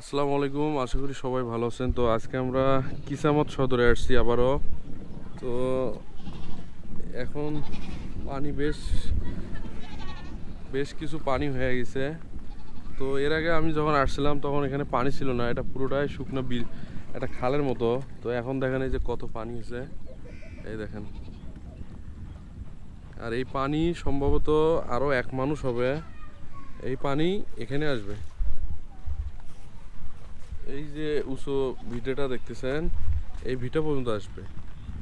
আসসালামু আলাইকুম, আশা করি সবাই ভালো আছেন। তো আজকে আমরা কিসামত সদরে আসছি আবারও। তো এখন পানি বেশ বেশ কিছু পানি হয়ে গেছে। তো এর আগে আমি যখন আসছিলাম, তখন এখানে পানি ছিল না। এটা পুরোটাই শুকনো বিল একটা খালের মতো। তো এখন দেখেন এই যে কত পানি হয়েছে। এই দেখেন। আর এই পানি সম্ভবত আরও এক মানুষ হবে। এই পানি এখানে আসবে। এই যে উঁচু ভিটেটা দেখতেছেন, এই ভিটা পর্যন্ত আসবে।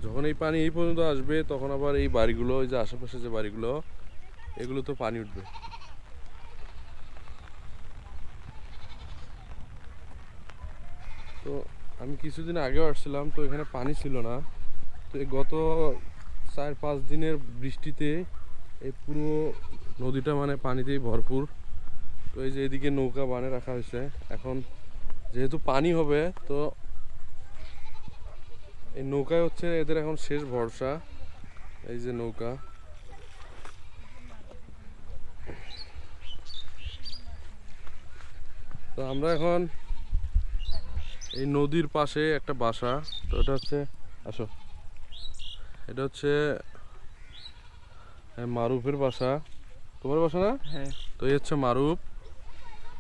যখন এই পানি এই পর্যন্ত আসবে, তখন আবার এই বাড়িগুলো ওই যে আশেপাশে যে বাড়িগুলো, এগুলো তো পানি উঠবে। তো আমি কিছুদিন আগেও আসছিলাম, তো এখানে পানি ছিল না। তো গত চার পাঁচ দিনের বৃষ্টিতে এই পুরো নদীটা মানে পানিতেই ভরপুর। তো এই যে এদিকে নৌকা বানিয়ে রাখা হয়েছে, এখন যেহেতু পানি হবে তো এই নৌকায় হচ্ছে এদের এখন শেষ ভরসা। এই যে নৌকা। তো আমরা এখন এই নদীর পাশে একটা বাসা তো এটা হচ্ছে আসো। এটা হচ্ছে এ, মারুফের বাসা। তোমার বাসা না? হ্যাঁ। তো এই হচ্ছে মারুফ।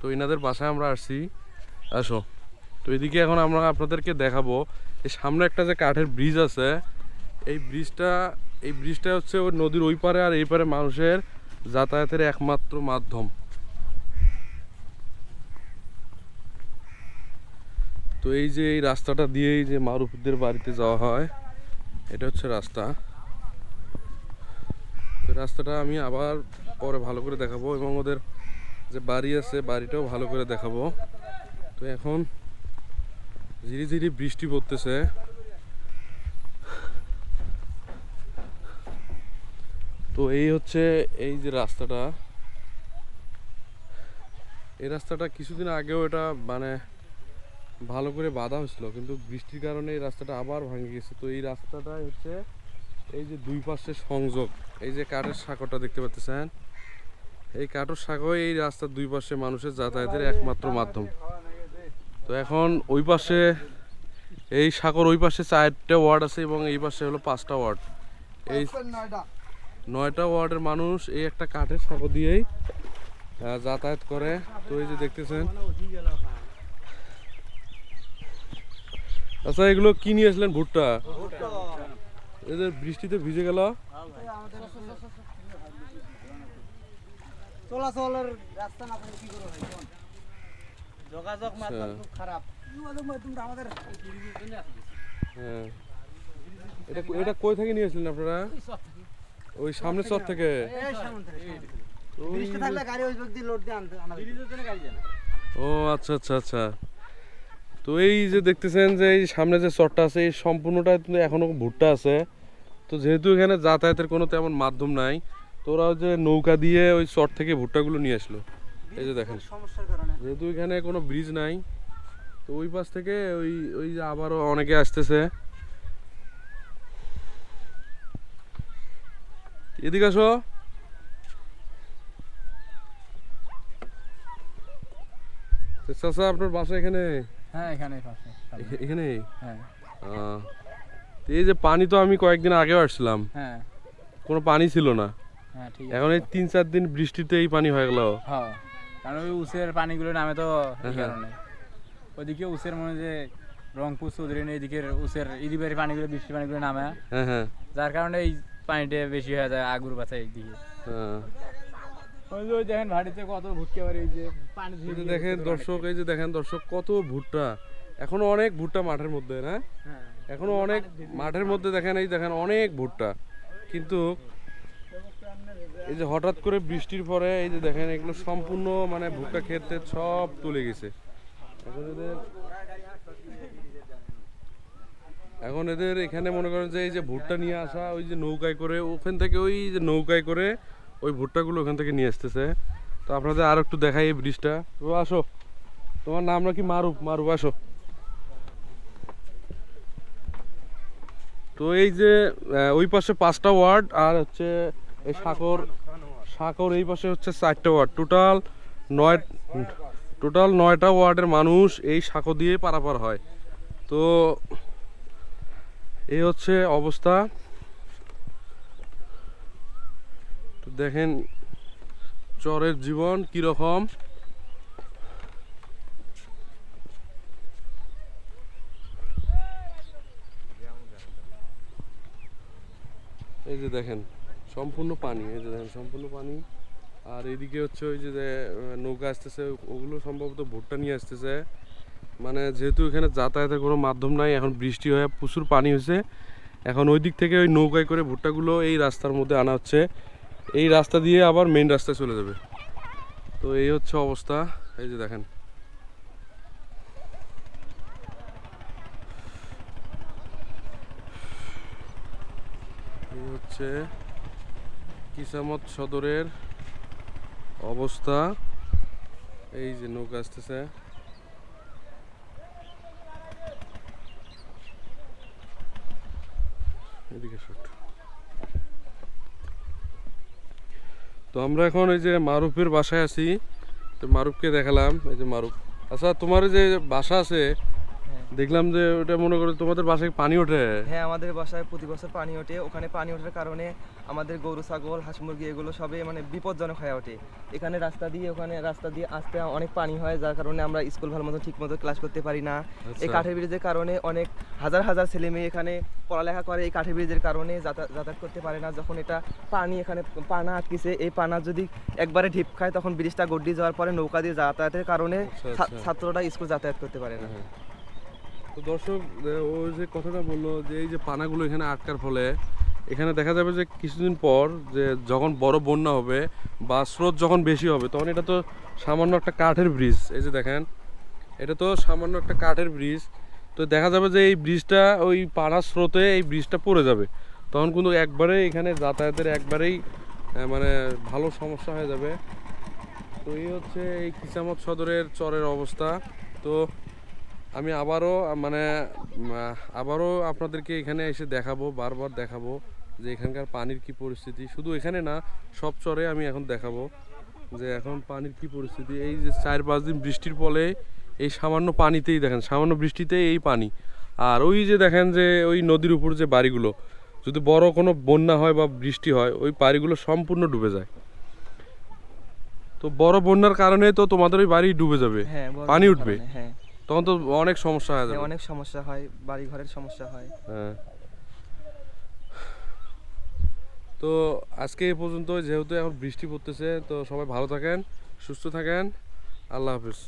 তো এনাদের বাসায় আমরা আসছি। আসো। তো এদিকে এখন আমরা আপনাদেরকে দেখাবো, এই সামনে একটা যে কাঠের ব্রিজ আছে, এই ব্রিজটা এই ব্রিজটা হচ্ছে ওই নদীর ওই পারে আর এই পারে মানুষের যাতায়াতের একমাত্র মাধ্যম। তো এই যে এই রাস্তাটা দিয়েই যে মারুফদের বাড়িতে যাওয়া হয়, এটা হচ্ছে রাস্তা। রাস্তাটা আমি আবার পরে ভালো করে দেখাবো এবং ওদের যে বাড়ি আছে, বাড়িটাও ভালো করে দেখাবো। তো এখন ধীরে ধীরে বৃষ্টি পড়তেছে। তো এই হচ্ছে এই যে রাস্তাটা। এই রাস্তাটা কিছুদিন আগেও এটা মানে ভালো করে বাধা হয়েছিল, কিন্তু বৃষ্টির কারণে এই রাস্তাটা আবার ভাঙে গেছে। তো এই রাস্তাটাই হচ্ছে এই যে দুই পাশে সংযোগ, এই যে কাঠের সাঁকোটা দেখতে পাচ্ছেন। এই কাঠের সাঁকো এই রাস্তার দুই পাশে মানুষের যাতায়াতের একমাত্র মাধ্যম। তো এখন ওই পাশে, এই সাগর ওই পাশে চারটে ওয়ার্ড আছে এবং এই পাশে হলো পাঁচটা ওয়ার্ড। এই নয়টা ওয়ার্ডের মানুষ এই একটা কাঠের সাঁকো দিয়েই যাতায়াত করে। তো এই যে দেখতেছেন। আচ্ছা এগুলো কি নিয়ে আসলেন ভুট্টা? এদের বৃষ্টিতে ভিজে গেল। চলাচলের রাস্তা না কি করে? যোগাযোগ মাধ্যম আচ্ছা। খুব খারাপ যোগাযোগ মাধ্যমটা আমাদের হ্যাঁ এটা এটা কই থেকে নিয়ে আসলেন আপনারা ওই সামনের চর থেকে এই সামন থেকে, সামন থেকে। ওই বৃষ্টি থাকলে গাড়ি ওই দিক দিয়ে লোড দিয়ে আনতে আনা যেত। ও আচ্ছা আচ্ছা আচ্ছা তো এই যে দেখতেছেন যে এই সামনে যে চরটা আছে এই সম্পূর্ণটা কিন্তু এখনও ভুট্টা আছে তো যেহেতু এখানে যাতায়াতের কোনো তেমন মাধ্যম নাই তো ওরা ওই যে নৌকা দিয়ে ওই চর থেকে ভুট্টাগুলো নিয়ে আসলো এই যে দেখেন। যেহেতু এখানে কোনো ব্রিজ নাই তো ওই পাশ থেকে ওই ওই যে আবারও অনেকে আসতেছে। এদিকে আসো। চাচা আপনার বাসা এখানে? হ্যাঁ এখানে এখানে? হ্যাঁ। এই যে পানি তো আমি কয়েকদিন আগেও আসছিলাম। হ্যাঁ। কোনো পানি ছিল না। এখন এই তিন চার দিন বৃষ্টিতে এই পানি হয়ে গেল। হ্যাঁ। কারণ ওই উসের পানিগুলো নামে তো এই হ্যাঁ। কারণে। ওইদিকে উসের মনে যে রংপুর চৌধুরী এইদিকের উসের ইদিবাড়ি পানিগুলো বৃষ্টি পানিগুলো নামে। হ্যাঁ হ্যাঁ। যার কারণে এই পানিটা বেশি হয়ে যায় আগুর বাছা এইদিকে। হ্যাঁ। ওই দেখেন ভাড়িতে কত ভুটকে পারে এই যে পানি দেখেন দর্শক এই যে দেখেন দর্শক কত ভুট্টা। এখনও অনেক ভুট্টা মাঠের মধ্যে না হ্যাঁ। এখনও অনেক মাঠের মধ্যে দেখেন এই দেখেন অনেক ভুট্টা। কিন্তু এই যে হঠাৎ করে বৃষ্টির পরে, এই যে দেখেন এগুলো সম্পূর্ণ মানে ভুট্টা ক্ষেত্রে সব তুলে গেছে। এখন এদের এখন এদের এখানে মনে করেন যে এই যে ভুট্টা নিয়ে আসা, ওই যে নৌকায় করে, ওখান থেকে ওই যে নৌকায় করে ওই ভুট্টাগুলো ওখান থেকে নিয়ে আসতেছে। তো আপনাদের আর একটু দেখাই এই ব্রিজটা। তো আসো। তোমার নাম নাকি মারুফ? মারুফ, আসো। তো এই যে ওই পাশে পাঁচটা ওয়ার্ড, আর হচ্ছে এই সাকর সাকর এই পাশে হচ্ছে চারটা ওয়ার্ড। টোটাল নয় টোটাল নয়টা ওয়ার্ডের মানুষ এই সাঁকো দিয়ে পারাপার হয়। তো এই হচ্ছে অবস্থা। দেখেন চরের জীবন কীরকম। এই যে দেখেন। সম্পূর্ণ পানি, এই যে দেখেন, সম্পূর্ণ পানি। আর এদিকে হচ্ছে ওই যে নৌকা আসতেছে, ওগুলো সম্ভবত ভুট্টা নিয়ে আসতেছে। মানে যেহেতু এখানে যাতায়াতের কোনো মাধ্যম নাই, এখন বৃষ্টি হয়ে প্রচুর পানি হয়েছে। এখন ওই দিক থেকে ওই নৌকায় করে ভুট্টাগুলো এই রাস্তার মধ্যে আনা হচ্ছে। এই রাস্তা দিয়ে আবার মেইন রাস্তায় চলে যাবে। তো এই হচ্ছে অবস্থা, এই যে দেখেন। হচ্ছে কিসামত সদরের অবস্থা। এই যে নৌকা আসতেছে। তো আমরা এখন এই যে মারুফের বাসায় আছি। তো মারুফকে দেখালাম। এই যে মারুফ। আচ্ছা তোমার যে বাসা আছে দেখলাম যে ওটা মনে করো তোমাদের বাসায় পানি ওঠে। হ্যাঁ আমাদের বাসায় প্রতি বছর পানি ওঠে। ওখানে পানি ওঠার কারণে আমাদের গরু ছাগল হাঁস মুরগি এগুলো সবই মানে বিপজ্জনক হয়ে ওঠে। এখানে রাস্তা দিয়ে ওখানে রাস্তা দিয়ে আসতে অনেক পানি হয় যার কারণে আমরা স্কুল ভালো মতো ঠিক মতো ক্লাস করতে পারি না। এই আচ্ছা। কাঠের ব্রিজের কারণে অনেক হাজার হাজার ছেলে মেয়ে এখানে পড়ালেখা করে। এই কাঠের ব্রিজের কারণে যাতা- যাতায়াত করতে পারে না। যখন এটা পানি এখানে পানা আটকেছে এই পানা যদি একবারে ঢিপ খায় তখন ব্রিজটা গড্ডি যাওয়ার পরে নৌকা দিয়ে যাতায়াতের কারণে আচ্ছা, আচ্ছা। ছাত্ররা স্কুল যাতায়াত করতে পারে না। হ্যাঁ। তো দর্শক ও যে কথাটা বলল যে এই যে পানাগুলো এখানে আটকার ফলে, এখানে দেখা যাবে যে কিছুদিন পর যে যখন বড় বন্যা হবে বা স্রোত যখন বেশি হবে, তখন এটা তো সামান্য একটা কাঠের ব্রিজ। এই যে দেখেন, এটা তো সামান্য একটা কাঠের ব্রিজ। তো দেখা যাবে যে এই ব্রিজটা, ওই পানার স্রোতে এই ব্রিজটা পড়ে যাবে। তখন কিন্তু একবারে এখানে যাতায়াতের একবারেই মানে ভালো সমস্যা হয়ে যাবে। তো এই হচ্ছে এই কিসামত সদরের চরের অবস্থা। তো আমি আবারও মানে আবারও আপনাদেরকে এখানে এসে দেখাবো বারবার দেখাবো যে এখানকার পানির কি পরিস্থিতি। শুধু এখানে না সব চরে আমি এখন দেখাবো যে এখন পানির কি পরিস্থিতি। এই যে চার পাঁচ দিন বৃষ্টির ফলে এই সামান্য পানিতেই দেখেন সামান্য বৃষ্টিতেই এই পানি। আর ওই যে দেখেন যে ওই নদীর উপর যে বাড়িগুলো যদি বড় কোনো বন্যা হয় বা বৃষ্টি হয় ওই বাড়িগুলো সম্পূর্ণ ডুবে যায়। তো বড় বন্যার কারণে তো তোমাদের ওই বাড়ি ডুবে যাবে হ্যাঁ পানি উঠবে? তখন তো অনেক সমস্যা হয়ে হ্যাঁ, অনেক সমস্যা হয় বাড়ি ঘরের সমস্যা হয়। হ্যাঁ। তো আজকে এই পর্যন্ত যেহেতু এখন বৃষ্টি পড়তেছে তো সবাই ভালো থাকেন সুস্থ থাকেন। আল্লাহ হাফিজ।